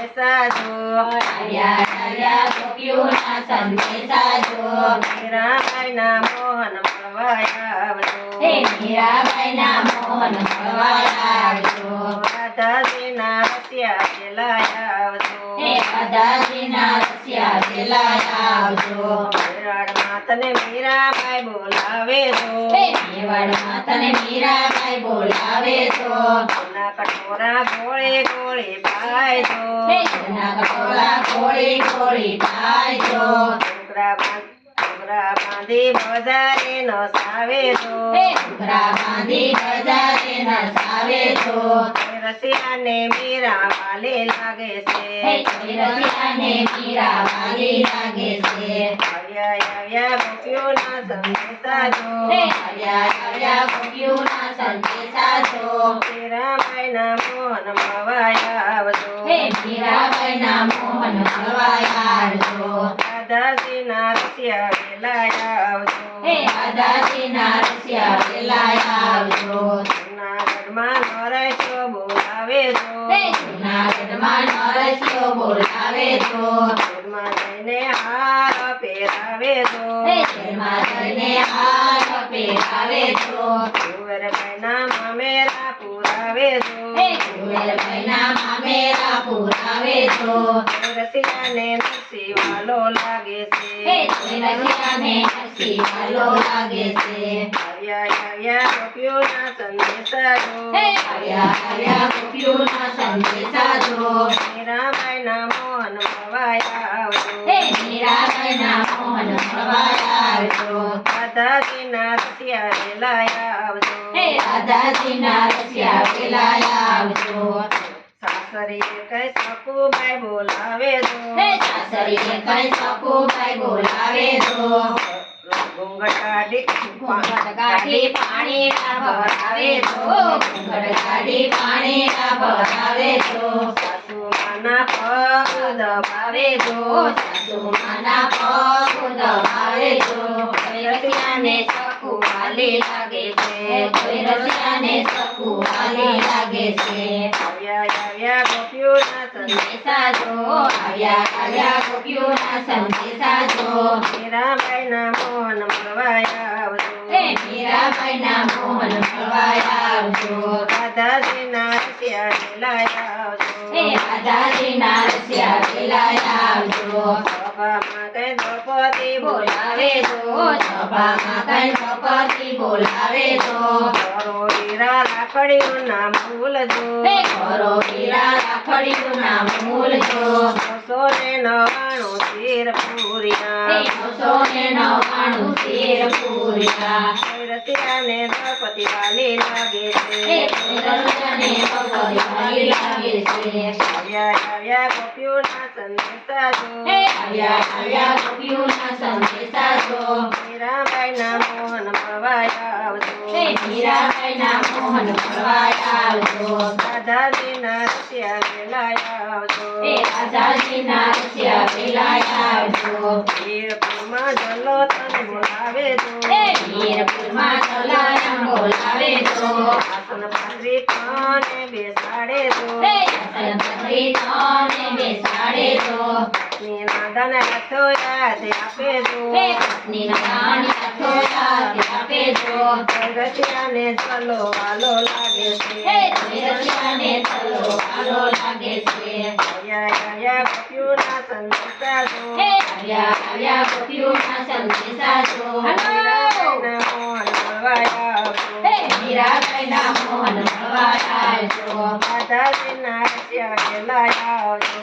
સંદેશા જો આવ્યા આવ્યા ગોપીઓના સંદેશા જો મીરાબાઈના મોહન મળવા આવજો હે મીરાબાઈના મોહન મળવા આવજો રાધાજીના રસિયા પેલા આવજો હે દાદાજીના રસિયા પેલા આવજો વિરાટમાં તને મીરાબાઈ બોલાવે જો મેવાડમાં તને મીરાબાઈ બોલાવે તો. ના કટોરા ગોળે ગોળે જો હે જૂના કટોળા ગોળી ગોળી તો. ડુંગરા બાં- બાંધી બજારે ન સાવે જો બાંધી બજારે નસાવે તો. રસિયાને મીરા વાલે લાગે છે. રસિયાને મીરા વાલી લાગે છે. આવ્યા આવ્યા ગોપીઓના સંદેશા જો હે આવ્યા આવ્યા ગોપીઓના સંદેશા મીરાબાઈના મોહન મળવા આવજો. હે મીરાબાઈના મોહન મળવા આવજો. દાદાજીના રસિયા વેલા આવજો. હે દાદાજીના રસિયા વેલા આવજો. પહેરાવે તો કુંવરબાઈના મામેરા પુરાવે જો હે કુંવરબાઈના મામેરા પુરાવે તો રસિયાને નરસિંહ વાલો લાગે છે. રસિયાને નરસિંહ વાલો લાગે છે. આવ્યા આવ્યા ગોપીઓના સંદેશા જો હે આવ્યા આવ્યા ગોપીઓના સંદેશા જો મીરાબાઈના મોહન મળવા આવજો. મીરાબાઈના મોહન મળવા આવજો. દાદાજીના રસિયા વેલા આવજો. હે દાદાજીના રસિયા પેલા આવજો. સાસરીએ કઈ સકુબાઈ બોલાવે જો હે સાસરીએ કઈ સકુબાઈ બોલાવે તો ઘૂંઘટાડી ઘૂંઘટ કાઢી પાણી ના ભરાવે તો ઘૂંઘટ પાણી ના ભરાવે તો સાસુમાના પગ દબાવે પગ રસિયાને સકુ વાલી લાગે છે. કોઈ રસિયાને સકુ વાલી લાગે છે. આવ્યા આવ્યા ગોપીઓના સંદેશા જો આવ્યા આવ્યા ગોપીઓના સંદેશા જો. મીરાબાઈના મોહન મળવા આવજો. હે મીરાબાઈના મોહન આવજો. રસિયા આવજો. હે આવજો. હીરા લાકડીઓના ભૂલજો હે કરો હીરા રાખડીયું નામ મૂલજો બસો ને નવાણું શીર છે છે સંદેશા. મોહન મળવા આવજો મોહન આવજો રસિયા વેલા આવજો રસિયા પેલા આવજો વીરપુરમાં જલો તન બોલાવે તો વીરપુરમાં બોલાવે તો આસન પાથરી કાને બેસાડે તને તો નિનાદન રથો યાદ આપે જો હે પત્નીના દાણી હાથો યાદ આપે જો ચલો વાલો લાગે છે રસિયાને ચલો વાલો લાગે છે આવ્યા આવ્યા ગોપીઓના સંદેશા જો હે આવ્યા આવ્યા ગોપીઓના સંદેશા જો મીરાબાઈના મોહન મળવા હે મીરાબાઈના મોહન મળવા આવજો દાદાજીના રસિયા વેલા આવજો